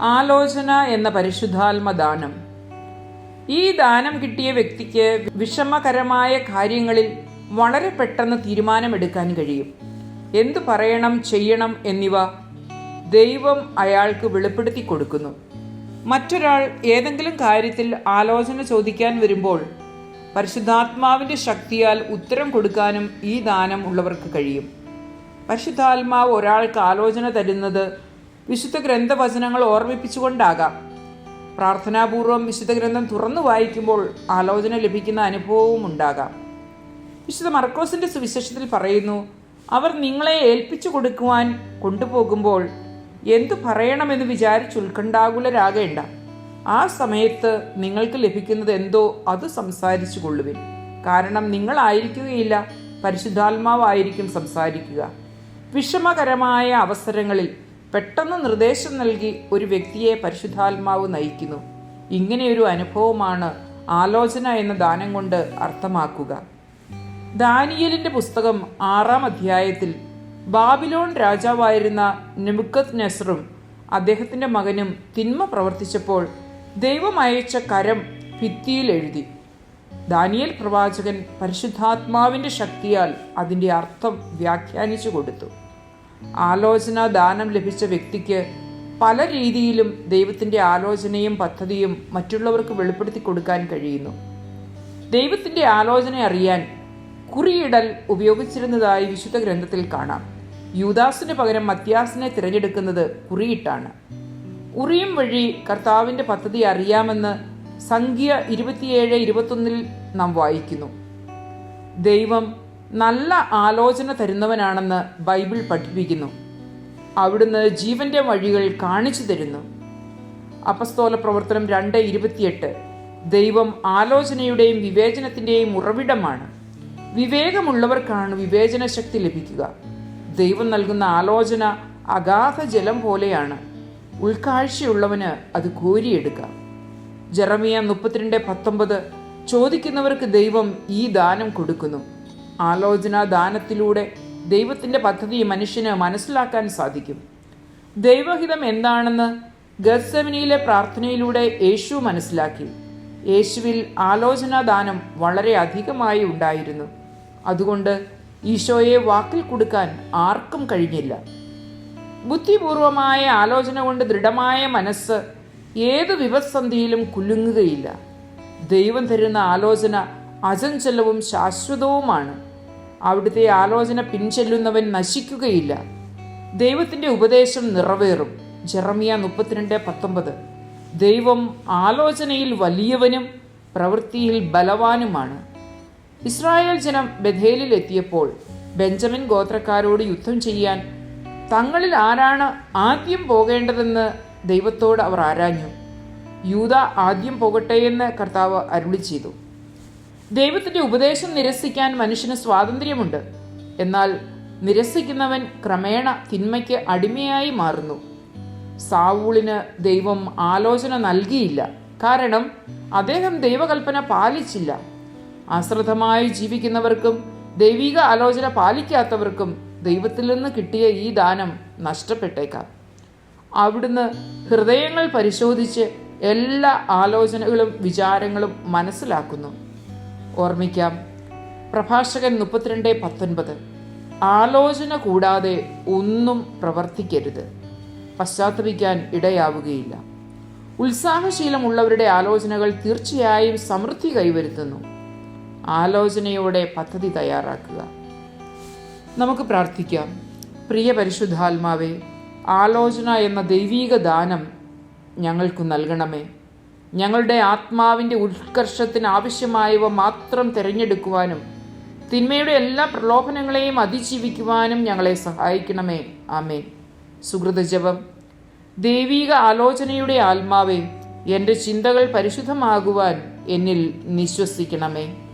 ആലോചന എന്ന പരിശുദ്ധാത്മ ദാനം. ഈ ദാനം കിട്ടിയ വ്യക്തിക്ക് വിഷമകരമായ കാര്യങ്ങളിൽ വളരെ പെട്ടെന്ന് തീരുമാനമെടുക്കാൻ കഴിയും. എന്തു പറയണം ചെയ്യണം എന്നിവ ദൈവം അയാൾക്ക് വെളിപ്പെടുത്തി കൊടുക്കുന്നു. മറ്റൊരാൾ ഏതെങ്കിലും കാര്യത്തിൽ ആലോചന ചോദിക്കാൻ വരുമ്പോൾ പരിശുദ്ധാത്മാവിന്റെ ശക്തിയാൽ ഉത്തരം കൊടുക്കാനും ഈ ദാനം ഉള്ളവർക്ക് കഴിയും. പരിശുദ്ധാത്മാവ് ഒരാൾക്ക് ആലോചന തരുന്നത് വിശുദ്ധ ഗ്രന്ഥവചനങ്ങൾ ഓർമ്മിപ്പിച്ചുകൊണ്ടാകാം. പ്രാർത്ഥനാപൂർവം വിശുദ്ധ ഗ്രന്ഥം തുറന്നു വായിക്കുമ്പോൾ ആലോചന ലഭിക്കുന്ന അനുഭവവും ഉണ്ടാകാം. വിശുദ്ധ മർക്കോസിന്റെ സുവിശേഷത്തിൽ പറയുന്നു അവർ നിങ്ങളെ ഏൽപ്പിച്ചു കൊടുക്കുവാൻ കൊണ്ടുപോകുമ്പോൾ എന്തു പറയണമെന്ന് വിചാരിച്ച് ഉത്കണ്ഠാകുലരാകേണ്ട. ആ സമയത്ത് നിങ്ങൾക്ക് ലഭിക്കുന്നത് എന്തോ അത് സംസാരിച്ചു കൊള്ളുവിൻ. കാരണം നിങ്ങളായിരിക്കുകയില്ല പരിശുദ്ധാത്മാവായിരിക്കും സംസാരിക്കുക. വിഷമകരമായ അവസരങ്ങളിൽ പെട്ടെന്ന് നിർദ്ദേശം നൽകി ഒരു വ്യക്തിയെ പരിശുദ്ധാത്മാവ് നയിക്കുന്നു. ഇങ്ങനെയൊരു അനുഭവമാണ് ആലോചന എന്ന ദാനം കൊണ്ട് അർത്ഥമാക്കുക. ദാനിയലിന്റെ പുസ്തകം ആറാം അധ്യായത്തിൽ ബാബിലോൺ രാജാവായിരുന്ന നെബുക്കത് നെസറും അദ്ദേഹത്തിന്റെ മകനും തിന്മ പ്രവർത്തിച്ചപ്പോൾ ദൈവം അയച്ച കരം ഭിത്തിയിൽ എഴുതി. ദാനിയൽ പ്രവാചകൻ പരിശുദ്ധാത്മാവിന്റെ ശക്തിയാൽ അതിന്റെ അർത്ഥം വ്യാഖ്യാനിച്ചു കൊടുത്തു. ആലോചന ദാനം ലഭിച്ച വ്യക്തിക്ക് പല രീതിയിലും ദൈവത്തിന്റെ ആലോചനയും പദ്ധതിയും മറ്റുള്ളവർക്ക് വെളിപ്പെടുത്തി കൊടുക്കാൻ കഴിയുന്നു. ദൈവത്തിന്റെ ആലോചന അറിയാൻ കുറിയിടൽ ഉപയോഗിച്ചിരുന്നതായി വിശുദ്ധ ഗ്രന്ഥത്തിൽ കാണാം. യൂദാസിന് പകരം മത്യാസിനെ തിരഞ്ഞെടുക്കുന്നത് കുറിയിട്ടാണ്. ഉറിയും വഴി കർത്താവിന്റെ പദ്ധതി അറിയാമെന്ന് സംഖ്യ ഇരുപത്തിയേഴ് ഇരുപത്തൊന്നിൽ നാം വായിക്കുന്നു. ദൈവം നല്ല ആലോചന തരുന്നവനാണെന്ന് ബൈബിൾ പഠിപ്പിക്കുന്നു. അവിടുന്ന് ജീവന്റെ വഴികൾ കാണിച്ചു തരുന്നു. അപസ്തോല പ്രവർത്തനം രണ്ട് ഇരുപത്തിയെട്ട്. ദൈവം ആലോചനയുടെയും വിവേചനത്തിന്റെയും ഉറവിടമാണ്. വിവേകമുള്ളവർക്കാണ് വിവേചന ശക്തി ലഭിക്കുക. ദൈവം നൽകുന്ന ആലോചന അഗാധ ജലം പോലെയാണ്. ഉൾക്കാഴ്ചയുള്ളവന് അത് കോരിയെടുക്കാം. ജെറമിയ മുപ്പത്തിരണ്ട് പത്തൊമ്പത് ചോദിക്കുന്നവർക്ക് ദൈവം ഈ ദാനം കൊടുക്കുന്നു. ആലോചന ദാനത്തിലൂടെ ദൈവത്തിന്റെ പദ്ധതി മനുഷ്യന് മനസ്സിലാക്കാൻ സാധിക്കും. ദൈവഹിതം എന്താണെന്ന് ഗസമിനിയിലെ പ്രാർത്ഥനയിലൂടെ യേശു മനസ്സിലാക്കി. യേശുവിൽ ആലോചനാ ദാനം വളരെ അധികമായി ഉണ്ടായിരുന്നു. അതുകൊണ്ട് ഈശോയെ വാക്കിൽ കൊടുക്കാൻ ആർക്കും കഴിഞ്ഞില്ല. ബുദ്ധിപൂർവമായ ആലോചന കൊണ്ട് ദൃഢമായ മനസ്സ് ഏത് വിപത്സന്ധിയിലും കുലുങ്ങുകയില്ല. ദൈവം തരുന്ന ആലോചന അചഞ്ചലവും ശാശ്വതവുമാണ്. അവിടുത്തെ ആലോചന പിൻചെല്ലുന്നവൻ നശിക്കുകയില്ല. ദൈവത്തിന്റെ ഉപദേശം നിറവേറും. ജെറമിയ മുപ്പത്തിരണ്ട് പത്തൊമ്പത്. ദൈവം ആലോചനയിൽ വലിയവനും പ്രവൃത്തിയിൽ ബലവാനുമാണ്. ഇസ്രായേൽ ജനം ബഥേലിൽ എത്തിയപ്പോൾ ബെഞ്ചമിൻ ഗോത്രക്കാരോട് യുദ്ധം ചെയ്യാൻ തങ്ങളിൽ ആരാണ് ആദ്യം പോകേണ്ടതെന്ന് ദൈവത്തോട് അവർ ആരാഞ്ഞു. യൂത ആദ്യം പോകട്ടെ എന്ന് കർത്താവ് അരുളി ചെയ്തു. ദൈവത്തിന്റെ ഉപദേശം നിരസിക്കാൻ മനുഷ്യന് സ്വാതന്ത്ര്യമുണ്ട്. എന്നാൽ നിരസിക്കുന്നവൻ ക്രമേണ തിന്മയ്ക്ക് അടിമയായി മാറുന്നു. സാവൂളിന് ദൈവം ആലോചന നൽകിയില്ല. കാരണം അദ്ദേഹം ദൈവകൽപ്പന പാലിച്ചില്ല. അശ്രദ്ധമായി ജീവിക്കുന്നവർക്കും ദൈവിക ആലോചന പാലിക്കാത്തവർക്കും ദൈവത്തിൽ നിന്ന് കിട്ടിയ ഈ ദാനം നഷ്ടപ്പെട്ടേക്കാം. അവിടുന്ന് ഹൃദയങ്ങൾ പരിശോധിച്ച് എല്ലാ ആലോചനകളും വിചാരങ്ങളും മനസ്സിലാക്കുന്നു. ഓർമ്മിക്കാം പ്രഭാഷകൻ മുപ്പത്തിരണ്ട് പത്തൊൻപത്. ആലോചന കൂടാതെ ഒന്നും പ്രവർത്തിക്കരുത്. പശ്ചാത്തപിക്കാൻ ഇടയാവുകയില്ല. ഉത്സാഹശീലമുള്ളവരുടെ ആലോചനകൾ തീർച്ചയായും സമൃദ്ധി കൈവരുത്തുന്നു. ആലോചനയോടെ പദ്ധതി തയ്യാറാക്കുക. നമുക്ക് പ്രാർത്ഥിക്കാം. പ്രിയ പരിശുദ്ധാത്മാവേ ആലോചന എന്ന ദൈവീക ദാനം ഞങ്ങൾക്ക് നൽകണമേ. ഞങ്ങളുടെ ആത്മാവിന്റെ ഉത്കർഷത്തിന് ആവശ്യമായവ മാത്രം തിരഞ്ഞെടുക്കുവാനും തിന്മയുടെ എല്ലാ പ്രലോഭനങ്ങളെയും അതിജീവിക്കുവാനും ഞങ്ങളെ സഹായിക്കണമേ. ആമേ സുഹൃതജപം ദൈവീക ആലോചനയുടെ ആത്മാവേ എന്റെ ചിന്തകൾ പരിശുദ്ധമാകുവാൻ എന്നിൽ നിശ്വസിക്കണമേ.